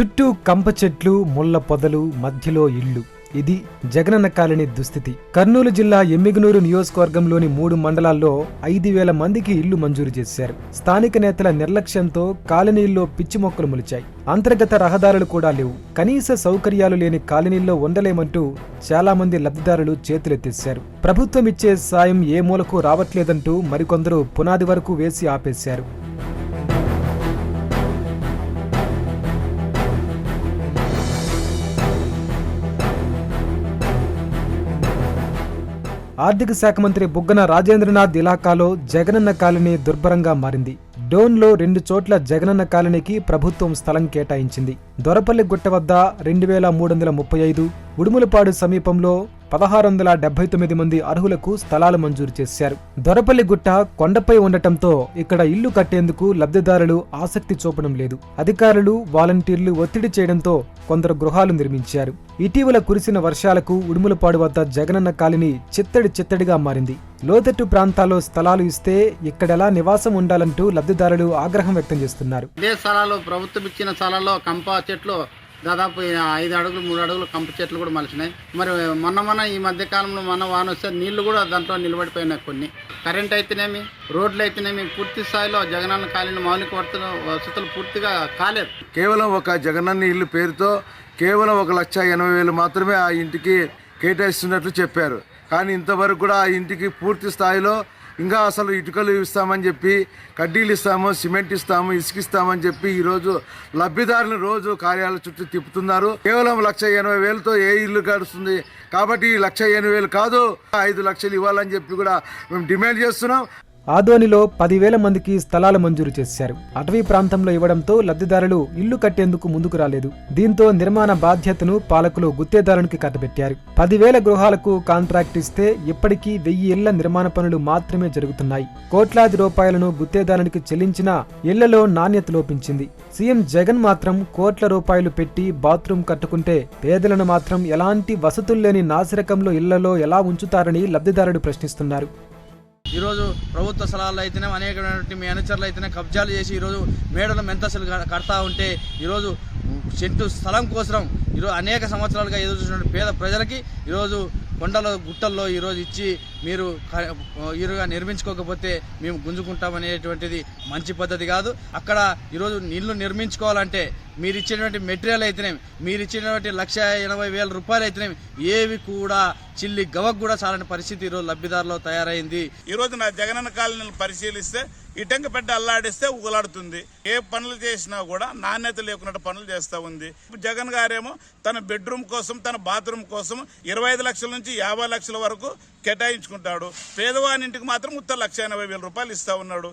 చుట్టూ కంప చెట్లు ముళ్ళ పొదలు మధ్యలో ఇళ్ళు. ఇది జగనన్న కాలనీ దుస్థితి. కర్నూలు జిల్లా ఎమ్మిగనూరు నియోజకవర్గంలోని మూడు మండలాల్లో ఐదు వేల మందికి ఇళ్ళు మంజూరు చేశారు. స్థానిక నేతల నిర్లక్ష్యంతో కాలనీల్లో పిచ్చి మొక్కలు మొలిచాయి. అంతర్గత రహదారులు కూడా లేవు. కనీస సౌకర్యాలు లేని కాలనీల్లో ఉండలేమంటూ చాలా మంది లబ్ధిదారులు చేతులెత్తేశారు. ప్రభుత్వం ఇచ్చే సాయం ఏ మూలకు రావట్లేదంటూ మరికొందరు పునాది వరకు వేసి ఆపేశారు. ఆర్థిక శాఖ మంత్రి బుగ్గన రాజేంద్రనాథ్ ఇలాకాలో జగనన్న కాలనీ దుర్భరంగా మారింది. డోన్లో రెండు చోట్ల జగనన్న కాలనీకి ప్రభుత్వం స్థలం కేటాయించింది. దొరపల్లి గుట్ట వద్ద రెండు వేల మూడు వందల ముప్పై ఐదు ఉడుములపాడు సమీపంలో పదహారు వందల డెబ్బై తొమ్మిది మంది అర్హులకు స్థలాలు మంజూరు చేశారు. దొరపల్లి గుట్ట కొండపై ఉండటంతో ఇక్కడ ఇల్లు కట్టేందుకు లబ్ధిదారులు ఆసక్తి చూపడం లేదు. అధికారులు వాలంటీర్లు ఒత్తిడి చేయడంతో కొందరు గృహాలు నిర్మించారు. ఇటీవల కురిసిన వర్షాలకు ఉడుములపాడు వద్ద జగనన్న కాలనీ చిత్తడి చిత్తడిగా మారింది. లోతట్టు ప్రాంతాల్లో స్థలాలు ఇస్తే ఇక్కడెలా నివాసం ఉండాలంటూ లబ్ధిదారులు ఆగ్రహం వ్యక్తం చేస్తున్నారు. ఇదే స్థలాలు ప్రభుత్వం ఇచ్చిన స్థలాల్లో కంప చెట్లు దాదాపు ఐదు అడుగులు మూడు అడుగులు కంప చెట్లు కూడా మలిచినాయి. మరి మొన్న మొన్న ఈ మధ్య కాలంలో మొన్న వాన వస్తే నీళ్ళు కూడా దాంట్లో నిలబడిపోయినాయి కొన్ని. కరెంట్ అయితేనేమి రోడ్లు అయితేనేమి పూర్తి స్థాయిలో జగనన్న కాలిన మౌలిక వసతులు వసతులు పూర్తిగా కాలేదు. కేవలం ఒక జగనన్న ఇల్లు పేరుతో కేవలం ఒక లక్ష ఎనభై వేలు మాత్రమే ఆ ఇంటికి కేటాయిస్తున్నట్లు చెప్పారు. కానీ ఇంతవరకు కూడా ఆ ఇంటికి పూర్తి స్థాయిలో ఇంకా అసలు ఇటుకలు ఇస్తామని చెప్పి కడ్డీలు ఇస్తాము సిమెంట్ ఇస్తాము ఇసుకిస్తామని చెప్పి ఈరోజు లబ్ధిదారులు రోజు కార్యాలయ చుట్టూ తిప్పుతున్నారు. కేవలం లక్ష ఎనభై వేలతో ఏ ఇల్లు గడుస్తుంది? కాబట్టి లక్ష ఎనభై వేలు కాదు ఐదు లక్షలు ఇవ్వాలని చెప్పి కూడా మేము డిమాండ్ చేస్తున్నాం. ఆదోనిలో పదివేల మందికి స్థలాలు మంజూరు చేశారు. అటవీ ప్రాంతంలో ఇవ్వడంతో లబ్ధిదారులు ఇల్లు కట్టేందుకు ముందుకు రాలేదు. దీంతో నిర్మాణ బాధ్యతను పాలకులు గుత్తేదారునికి కట్టబెట్టారు. పదివేల గృహాలకు కాంట్రాక్ట్ ఇస్తే ఇప్పటికీ వెయ్యి ఇళ్ళ నిర్మాణ పనులు మాత్రమే జరుగుతున్నాయి. కోట్లాది రూపాయలను గుత్తేదారునికి చెల్లించినా ఇళ్ళలో నాణ్యత లోపించింది. సీఎం జగన్ మాత్రం కోట్ల రూపాయలు పెట్టి బాత్రూం కట్టుకుంటే పేదలను మాత్రం ఎలాంటి వసతులు లేని నాసిరకంలో ఇళ్ళలో ఎలా ఉంచుతారని లబ్ధిదారుడు ప్రశ్నిస్తున్నారు. ఈరోజు ప్రభుత్వ స్థలాల్లో అయితేనే అనేకమైనటువంటి మీ అనుచరులు అయితేనే కబ్జాలు చేసి ఈరోజు మేడలు మెంతసలు కడతా ఉంటే ఈరోజు చెట్టు స్థలం కోసం ఈరోజు అనేక సంవత్సరాలుగా ఎదురు చూసినటువంటి పేద ప్రజలకి ఈరోజు కొండల గుట్టల్లో ఈరోజు ఇచ్చి మీరు ఈరుగా నిర్మించుకోకపోతే మేము గుంజుకుంటామనేటువంటిది మంచి పద్ధతి కాదు. అక్కడ ఈరోజు నీళ్ళు నిర్మించుకోవాలంటే మీరు ఇచ్చినటువంటి మెటీరియల్ అయితేనేమి మీరు ఇచ్చినటువంటి లక్ష ఎనభై వేల రూపాయలు అయితేనేమి ఏవి కూడా చిల్లి గవకు కూడా చాలని పరిస్థితి ఈరోజు లబ్ధిదారులో తయారైంది. ఈ రోజు నా జగనన్న కాలనీని పరిశీలిస్తే ఇటంక పెద్ద అల్లాడిస్తే ఉగలాడుతుంది ఏ పనులు చేసినా కూడా నాణ్యత లేకున్నట్టు పనులు చేస్తూ ఉంది. జగన్ గారేమో తన బెడ్రూమ్ కోసం తన బాత్రూమ్ కోసం ఇరవై ఐదు లక్షల నుంచి యాభై లక్షల వరకు కేటాయించుకుంటాడు పేదవాని ఇంటికి మాత్రం ఉత్తర లక్ష ఎనభై వేల రూపాయలు ఇస్తా ఉన్నాడు.